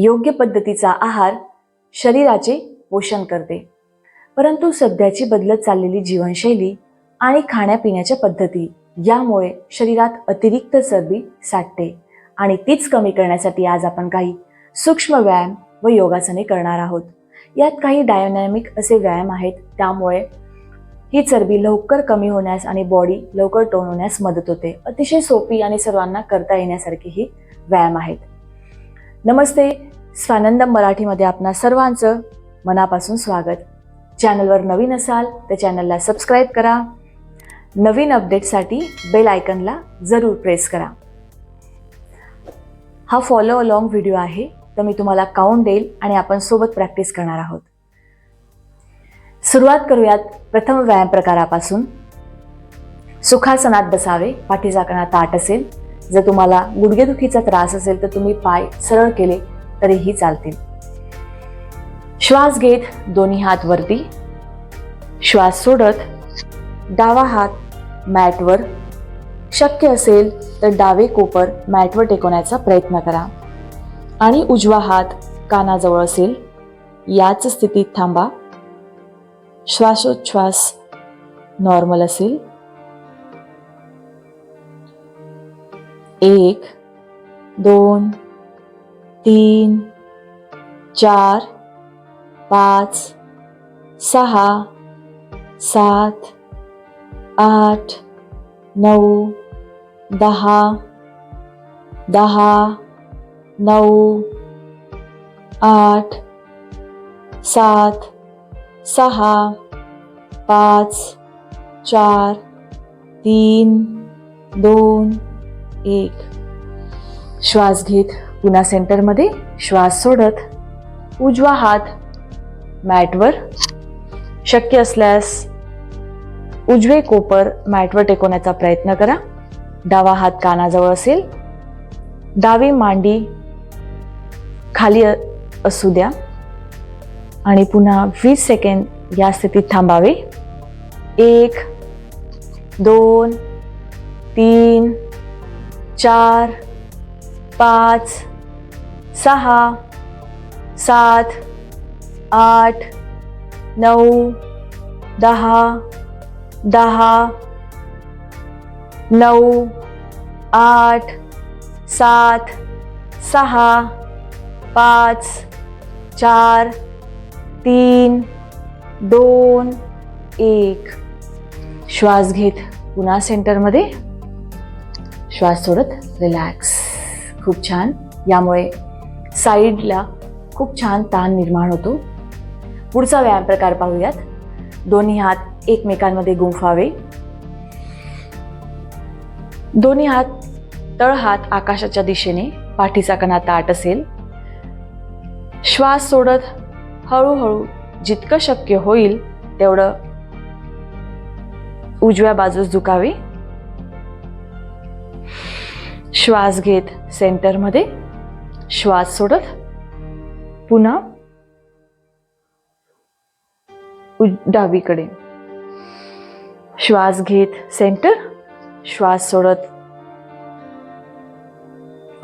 योग्य पद्धतीचा आहार शरीराचे पोषण करते. परंतु सध्याची बदलत चाललेली जीवनशैली आणि खाण्यापिण्याच्या पद्धती यामुळे शरीरात अतिरिक्त चरबी साठते आणि तीच कमी करण्यासाठी आज आपण काही सूक्ष्म व्यायाम व योगासने करणार आहोत. यात काही डायनॅमिक असे व्यायाम आहेत त्यामुळे ही चरबी लवकर कमी होण्यास आणि बॉडी लवकर टोन होण्यास मदत होते. अतिशय सोपी आणि सर्वांना करता येण्यासारखी ही व्यायाम आहेत. नमस्ते. स्वानंदम मराठीमध्ये आपणा सर्वांचं मनापासून स्वागत. चॅनलवर नवीन असाल तर चॅनलला सबस्क्राईब करा. नवीन अपडेटसाठी बेल आयकनला जरूर प्रेस करा. हा फॉलो अलॉंग व्हिडिओ आहे तर मी तुम्हाला काउंट देईल आणि आपण सोबत प्रॅक्टिस करणार आहोत. सुरुवात करूयात प्रथम व्यायाम प्रकारापासून. सुखासनात बसावे पाठीचा कणा ताट असेल जर तुम्हाला गुडघेदुखीचा त्रास असेल तर तुम्ही पाय सरळ केले तरीही चालतील. श्वास घेत दोन्ही हात वरती. श्वास सोडत डावा हात मॅटवर. शक्य असेल तर डावे कोपर मॅटवर टेकवण्याचा प्रयत्न करा. आणि उजवा हात कानाजवळ असेल याच स्थितीत थांबा. श्वासोच्छ्वास नॉर्मल असेल. एक, दोन, तीन, चार, पाच, सहा, सात, आठ, नऊ, दहा दहा, नऊ, आठ, सात, सहा, पाच, चार, तीन, दोन एक. श्वास घेत पुन्हा सेंटरमध्ये श्वास सोडत उजवा हात मॅटवर. शक्य असल्यास उजवे कोपर मॅटवर टेकवण्याचा प्रयत्न करा. डावा हात कानाजवळ असेल. डावी मांडी खाली असू द्या. आणि पुन्हा वीस सेकंड या स्थितीत थांबावे. एक दोन तीन चार पाच सहा सात आठ नऊ दहा दहा नऊ आठ सात सहा पाच चार तीन दोन एक. श्वास घेत पुन्हा सेंटरमध्ये. श्वास सोडत रिलॅक्स खूप छान. यामुळे साईडला खूप छान ताण निर्माण होतो. पुढचा व्यायाम प्रकार पाहूयात. दोन्ही हात एकमेकांमध्ये गुंफावे. दोन्ही हात तळ हात आकाशाच्या दिशेने पाठीचा कणा ताट असेल. श्वास सोडत हळूहळू जितकं शक्य होईल तेवढं उजव्या बाजूस झुकावे श्वास घेत सेंटरमध्ये. श्वास सोडत. पुन्हा डावीकडे. श्वास घेत सेंटर. श्वास सोडत.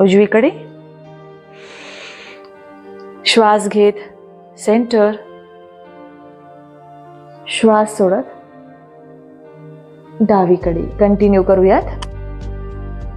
उजवीकडे. श्वास घेत सेंटर. श्वास सोडत. डावीकडे. कंटिन्यू करूयात.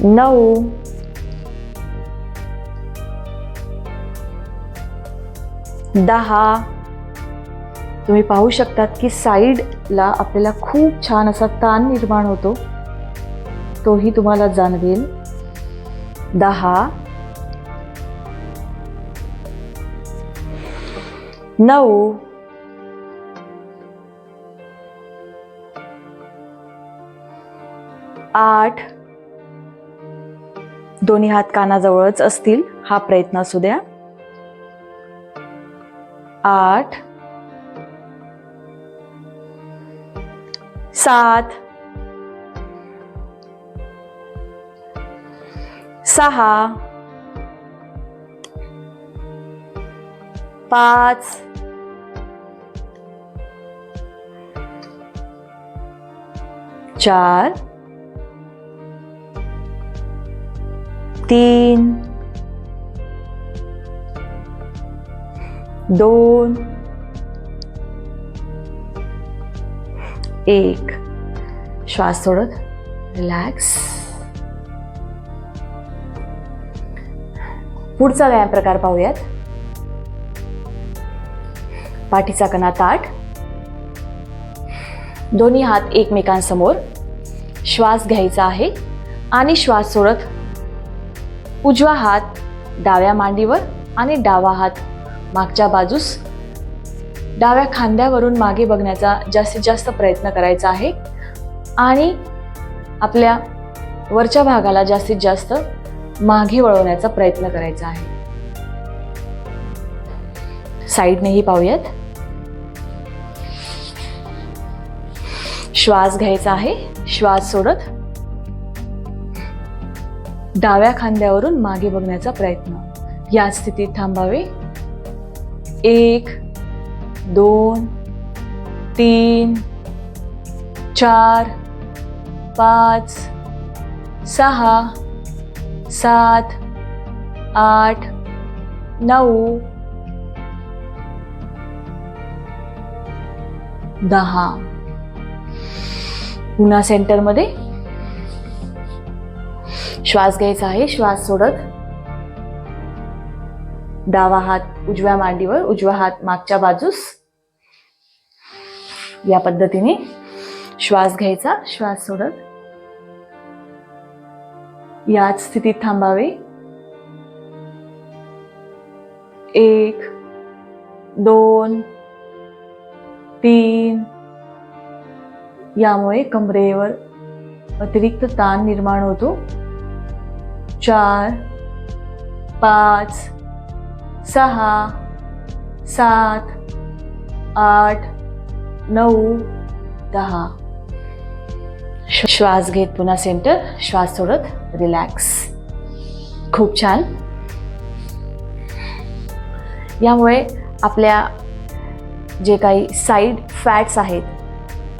नऊ. दहा. तुम्ही पाहू शकतात की साईडला आपल्याला खूप छान असा ताण निर्माण होतो. तोही तुम्हाला जाणवेल. दहा. नऊ. आठ. दोन्ही हात कानाजवळच असतील हा प्रयत्न असू द्या. आठ. सात. सहा. पाच. चार. तीन दोन एक. श्वास सोडत रिलॅक्स पुढचा व्यायाम प्रकार पाहूयात. पाठीचा कणा ताट दोन्ही हात एकमेकांसमोर. श्वास घ्यायचा आहे आणि श्वास सोडत उजवा हात डाव्या मांडीवर आणि डावा हात मागच्या बाजूस. डाव्या खांद्यावरून मागे बघण्याचा जास्तीत जास्त प्रयत्न करायचा आहे. आणि आपल्या वरच्या भागाला जास्तीत जास्त मागे वळवण्याचा प्रयत्न करायचा आहे. साईडनेही पाहूयात. श्वास घ्यायचा आहे. श्वास सोडत डाव्या खांद्यावरून मागे बघण्याचा प्रयत्न. या स्थितीत थांबावे. एक दोन तीन चार पाच सहा सात आठ नऊ दहा. पुन्हा सेंटरमध्ये श्वास घ्यायचा आहे. श्वास सोडत डावा हात उजव्या मांडीवर उजवा हात मागच्या बाजूस. या पद्धतीने श्वास घ्यायचा. श्वास सोडत याच स्थितीत थांबावे. एक दोन तीन. यामुळे कमरेवर अतिरिक्त ताण निर्माण होतो. चार पाच सहा सात आठ नऊ दहा. श्वास घेत पुन्हा सेंटर श्वास सोडत रिलॅक्स खूप छान. यामुळे आपल्या जे काही साईड फॅट्स आहेत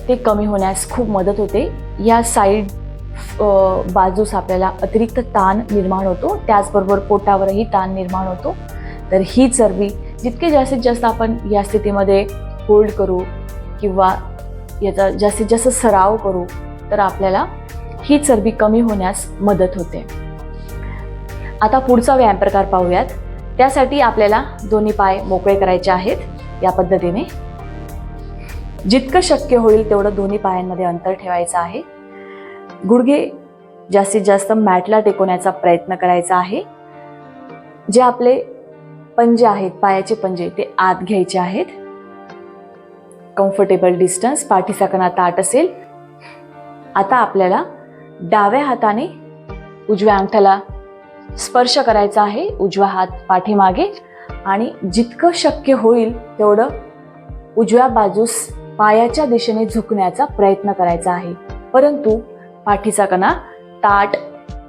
ते कमी होण्यास खूप मदत होते. या साईड बाजूस आपल्याला अतिरिक्त ताण निर्माण होतो. त्याचबरोबर पोटावरही ताण निर्माण होतो. तर ही चरबी जितके जास्तीत जास्त आपण या स्थितीमध्ये होल्ड करू किंवा याचा जास्तीत जास्त सराव करू तर आपल्याला ही चरबी कमी होण्यास मदत होते. आता पुढचा व्यायाम प्रकार पाहूयात. त्यासाठी आपल्याला दोन्ही पाय मोकळे करायचे आहेत या पद्धतीने. जितकं शक्य होईल तेवढं दोन्ही पायांमध्ये अंतर ठेवायचं आहे. गुडघे जास्तीत जास्त मॅटला टेकवण्याचा प्रयत्न करायचा आहे. जे आपले पंजे आहेत पायाचे पंजे ते आत घ्यायचे आहेत. कम्फर्टेबल डिस्टन्स पाठीचा कणा ताट असेल. आता आपल्याला डाव्या हाताने उजव्या अंगठ्याला स्पर्श करायचा आहे. उजवा हात पाठीमागे. आणि जितकं शक्य होईल तेवढं उजव्या बाजूस पायाच्या दिशेने झुकण्याचा प्रयत्न करायचा आहे. परंतु पाठीचा कणा ताट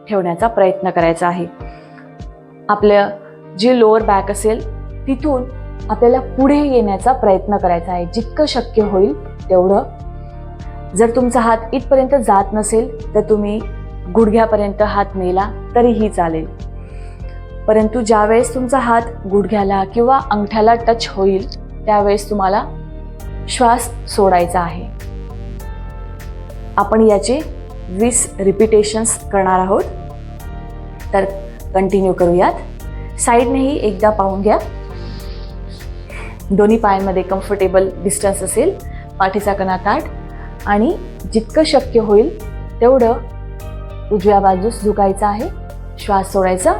ठेवण्याचा प्रयत्न करायचा आहे. आपलं जी लोअर बॅक असेल तिथून आपल्याला पुढे येण्याचा प्रयत्न करायचा आहे. जितकं शक्य होईल तेवढं. जर तुमचा हात इथपर्यंत जात नसेल तर तुम्ही गुडघ्यापर्यंत हात नेला तरीही चालेल. परंतु ज्यावेळेस तुमचा हात गुडघ्याला किंवा अंगठ्याला टच होईल त्यावेळेस तुम्हाला श्वास सोडायचा आहे. आपण याचे वीस रिपिटेशन्स करणार आहोत. तर कंटिन्यू करूयात. साईडनेही एकदा पाहून घ्या. दोन्ही पायांमध्ये कम्फर्टेबल डिस्टन्स असेल पाठीचा कणा ताट आणि जितकं शक्य होईल तेवढं उजव्या बाजूस झुकायचं आहे. श्वास सोडायचा.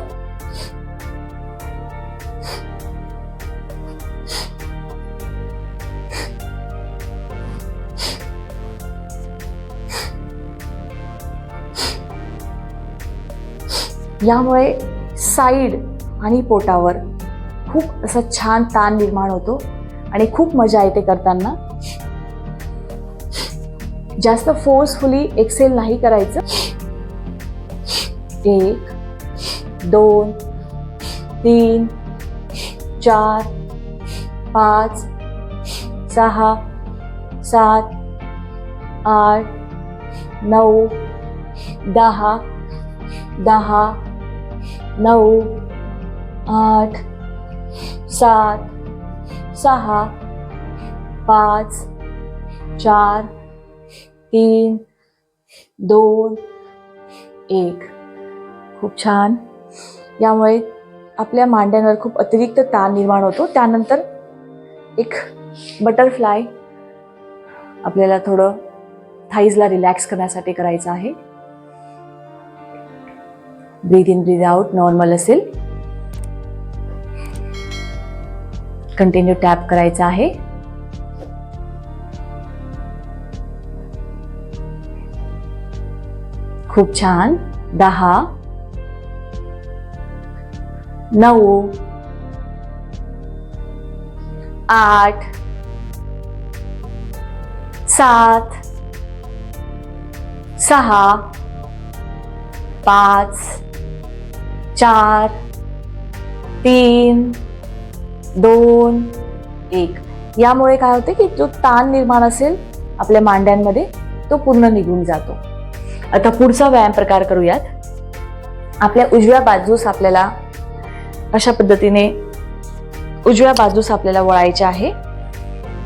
यामुळे साईड आणि पोटावर खूप असा छान ताण निर्माण होतो आणि खूप मजा येते करताना. जास्त फोर्सफुली एक्सेल नाही करायचं. एक दोन तीन चार पाच सहा सात आठ नऊ दहा दहा नऊ आठ सात सहा पाच चार तीन दोन एक. खूप छान. यामुळे आपल्या मांड्यांवर खूप अतिरिक्त ताण निर्माण होतो. त्यानंतर एक बटरफ्लाय आपल्याला थोडं थाईजला रिलॅक्स करण्यासाठी करायचं आहे. Breathe in breathe out normal असेल कंटिन्यू टॅप करायचं आहे. खूप छान. दहा. नऊ. आठ. सात. सहा. पाच. चार तीन दोन एक. यामुळे काय होते की जो ताण निर्माण असेल आपल्या मांड्यांमध्ये तो पूर्ण निघून जातो. आता पुढचा व्यायाम प्रकार करूयात. आपल्या उजव्या बाजूस आपल्याला अशा पद्धतीने उजव्या बाजूस आपल्याला वळायचे आहे.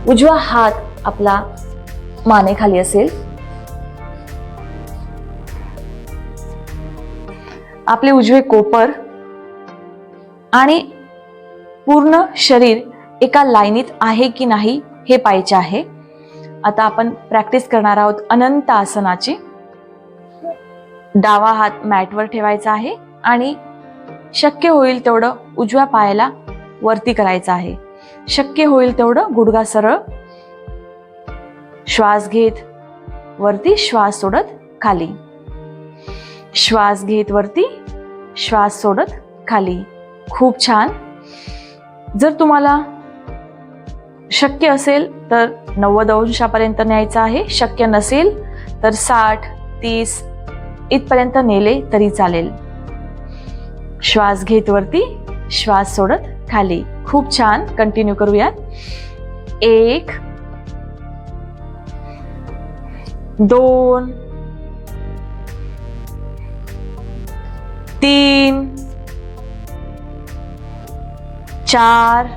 उजवा हात आपला मानेखाली असेल. आपले उजवे कोपर आणि पूर्ण शरीर एका लाईनीत आहे की नाही हे पाहायचे आहे. आता आपण प्रॅक्टिस करणार आहोत अनंत आसनाची. डावा हात मॅटवर ठेवायचा आहे आणि शक्य होईल तेवढं उजव्या पायाला वरती करायचं आहे. शक्य होईल तेवढं गुडघा सरळ श्वास घेत वरती श्वास सोडत खाली. श्वास घेत वरती श्वास सोडत खाली. खूप छान. जर तुम्हाला शक्य असेल तर नव्वद अंशापर्यंत न्यायचं आहे. शक्य नसेल तर साठ तीस इथपर्यंत नेले तरी चालेल. श्वास घेत वरती श्वास सोडत खाली. खूप छान. कंटिन्यू करूयात. एक दोन तीन चार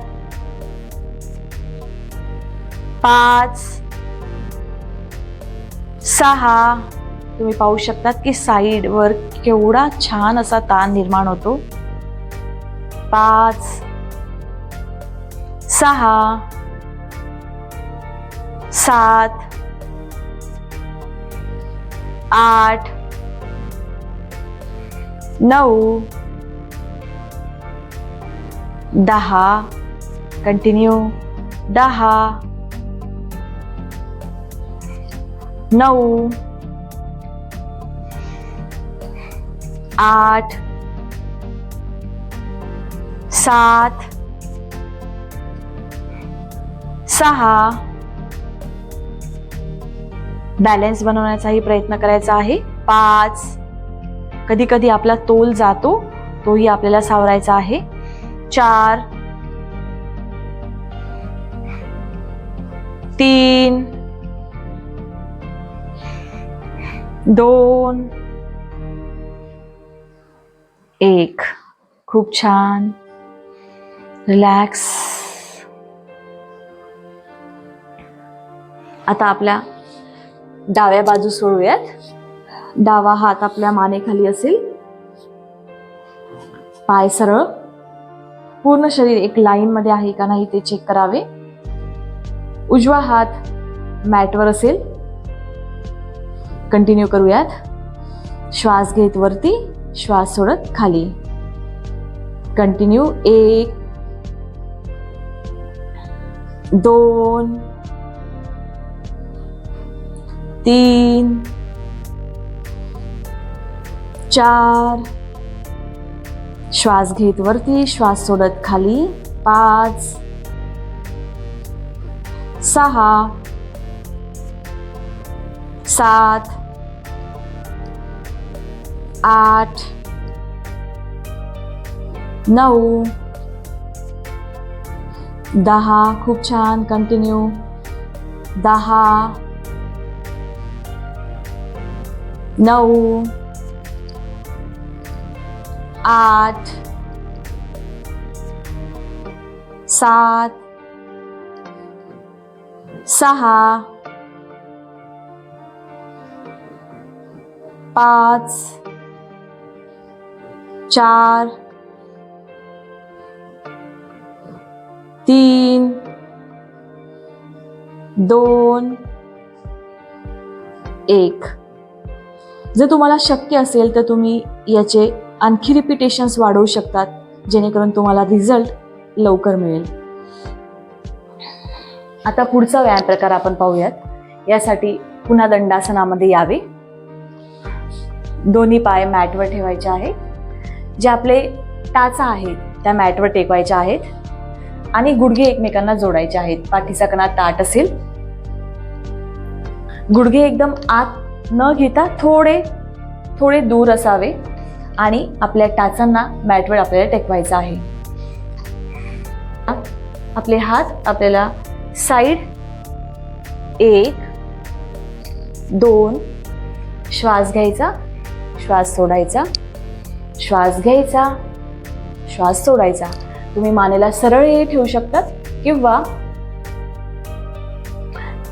पाच सहा. तुम्ही पाहू शकतात की साईडवर केवढा छान असा ताण निर्माण होतो. पाच सहा सात आठ नऊ दहा कंटिन्यू दहा नऊ आठ सात सहा. बॅलन्स बनवण्याचाही प्रयत्न करायचा आहे. पाच कधी कधी आपला तोल जातो तोही आपल्याला सावरायचा आहे. चार तीन दोन एक. खूप छान. रिलॅक्स. आता आपल्या डाव्या बाजू सोडूयात. डावा हात आपल्या मानेखाली असेल. पाय सरळ. पूर्ण शरीर एक लाईन मध्ये आहे का नाही ते चेक करावे. उजवा हात मॅटवर असेल. कंटिन्यू करूयात. श्वास घेत वरती श्वास सोडत खाली. कंटिन्यू एक दोन तीन चार श्वास घेत वरती श्वास सोडत खाली. पाच. सहा. सात. आठ. नऊ. दहा. खूप छान. कंटिन्यू दहा. नऊ. आठ सात सहा पाच चार तीन दोन एक. जर तुम्हाला शक्य असेल तर तुम्ही याचे आणखी रिपिटेशन्स वाढवू शकतात जेणेकरून तुम्हाला रिझल्ट लवकर मिळेल. आता पुढचा व्यायाम प्रकार आपण पाहूयात. यासाठी पुन्हा दंडासनामध्ये यावे. दोन्ही पाय मॅटवर ठेवायचे आहे जे आपले टाचा आहेत त्या मॅटवर टेकवायचे आहेत. आणि गुडघे एकमेकांना जोडायचे आहेत. पाठीचा कणा ताट असेल. गुडघे एकदम आत न घेता थोडे थोडे दूर असावे. आणि आपल्या टाचांना मॅटवर आपल्याला टेकवायचं आहे. आपले हात आपल्याला साईड एक दोन श्वास घ्यायचा श्वास सोडायचा श्वास घ्यायचा श्वास सोडायचा. तुम्ही मानेला सरळ ठेवू शकतात किंवा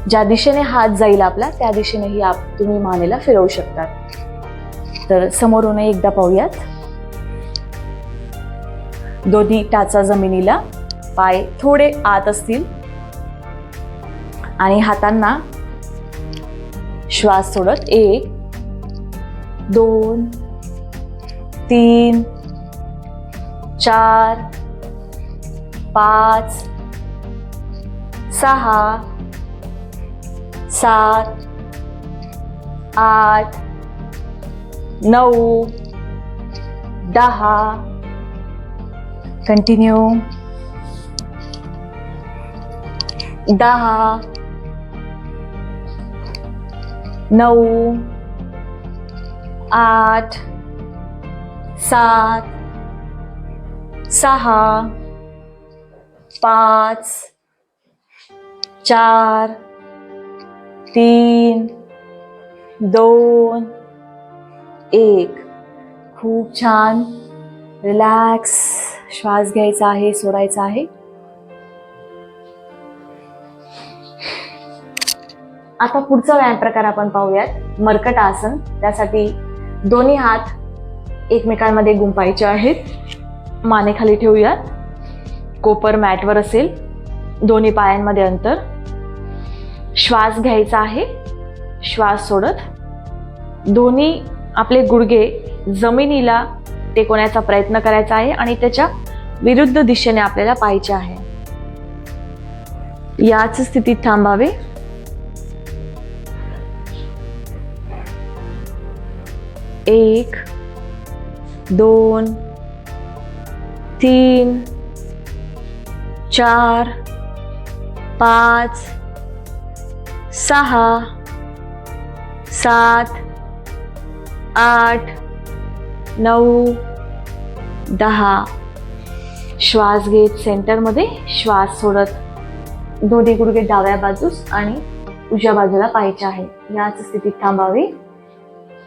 ज्या दिशेने हात जाईल आपला त्या दिशेनेही आप तुम्ही मानेला फिरवू शकतात. तर समोरून एकदा पाहूयात. दोन्ही टाचा जमिनीला पाय थोडे आत असतील. आणि हातांना श्वास सोडत एक दोन तीन चार पाच सहा सात आठ नऊ दहा. कंटिन्यू दहा. नऊ आठ सात सहा पाच चार तीन दोन एक. खूप छान. रिलॅक्स श्वास घ्यायचा आहे सोडायचा आहे. आता पुढचा व्यायाम प्रकार आपण पाहूयात. मरकट आसन. त्यासाठी दोन्ही हात एकमेकांमध्ये गुंपायचे आहेत. मानेखाली ठेवूयात. कोपर मॅटवर असेल. दोन्ही पायांमध्ये अंतर. श्वास घ्यायचा आहे. श्वास सोडत. दोन्ही आपले गुडघे जमिनीला टेकवण्याचा प्रयत्न करायचा आहे आणि त्याच्या विरुद्ध दिशेने आपल्याला पाहायचे आहे. याच स्थितीत थांबावे. एक दोन तीन चार पाच सहा सात आठ नऊ दहा. श्वास घेत सेंटरमध्ये श्वास सोडत दोन्ही गुडघे डाव्या बाजूस आणि उजव्या बाजूला पाहायचे आहे. याच स्थितीत थांबावे.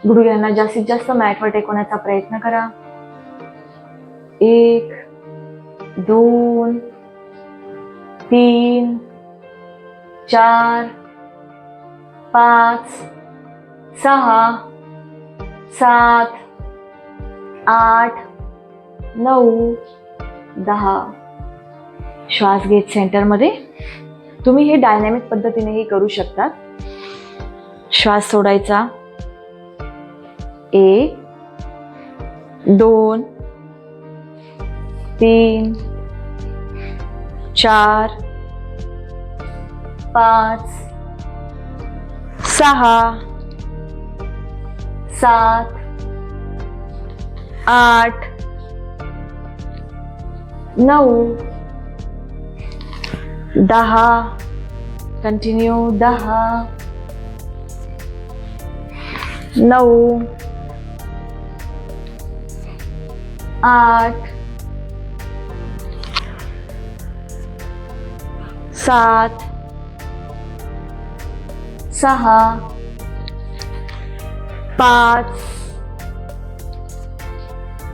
गुडघ्यांना जास्तीत जास्त मॅटवर टेकवण्याचा प्रयत्न करा. एक दोन तीन चार पाच सहा सात आठ नऊ दहा. श्वास घेत सेंटरमध्ये. तुम्ही हे डायनॅमिक पद्धतीनेही करू शकता श्वास सोडायचा. एक दोन तीन चार पाच सहा. सात आठ नऊ दहा कंटिन्यू दहा नऊ आठ सात सहा पाच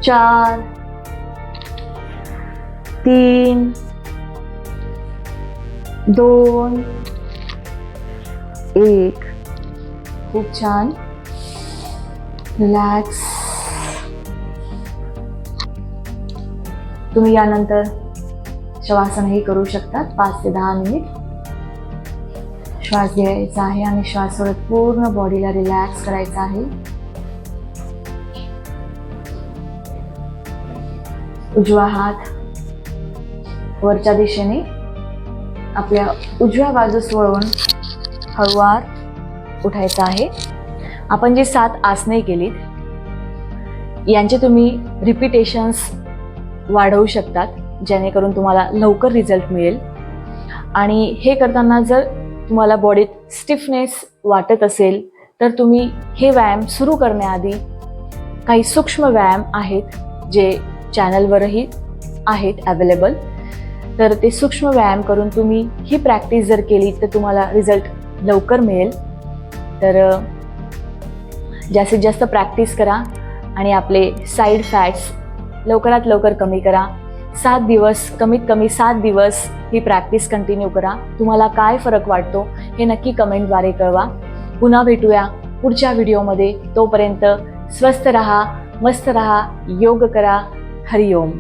चार तीन दोन एक. खूप छान. रिलॅक्स तुम्ही यानंतर शवासनही करू शकतात पाच ते दहा मिनिट. श्वास घ्यायचा आहे आणि श्वास सोडत पूर्ण बॉडीला रिलॅक्स करायचा आहे. उजवा हात वरच्या दिशेने आपल्या उजव्या बाजूस वळवून हळुवार उठायचा आहे. आपण जी सात आसने केलीत यांचे तुम्ही रिपिटेशन्स वाढवू शकतात जेणेकरून तुम्हाला लवकर रिझल्ट मिळेल. आणि हे करताना जर तुम्हाला बॉडीत स्टिफनेस वाटत असेल तर तुम्ही हे व्यायाम सुरू करण्याआधी काही सूक्ष्म व्यायाम आहेत जे चॅनलवरही आहेत अवेलेबल तर ते सूक्ष्म व्यायाम करून तुम्ही ही प्रॅक्टिस जर केली तर तुम्हाला रिझल्ट लवकर मिळेल. तर जास्तीत जास्त प्रॅक्टिस करा आणि आपले साईड फॅट्स लवकरात लवकर कमी करा. सात दिवस कमीत कमी सात दिवस ही प्रॅक्टिस कंटिन्यू करा. तुम्हाला काय फरक वाटतो हे नक्की कमेंटद्वारे कळवा. पुन्हा भेटूया पुढच्या व्हिडिओमध्ये. तोपर्यंत स्वस्थ रहा मस्त रहा योग करा. हरिओम.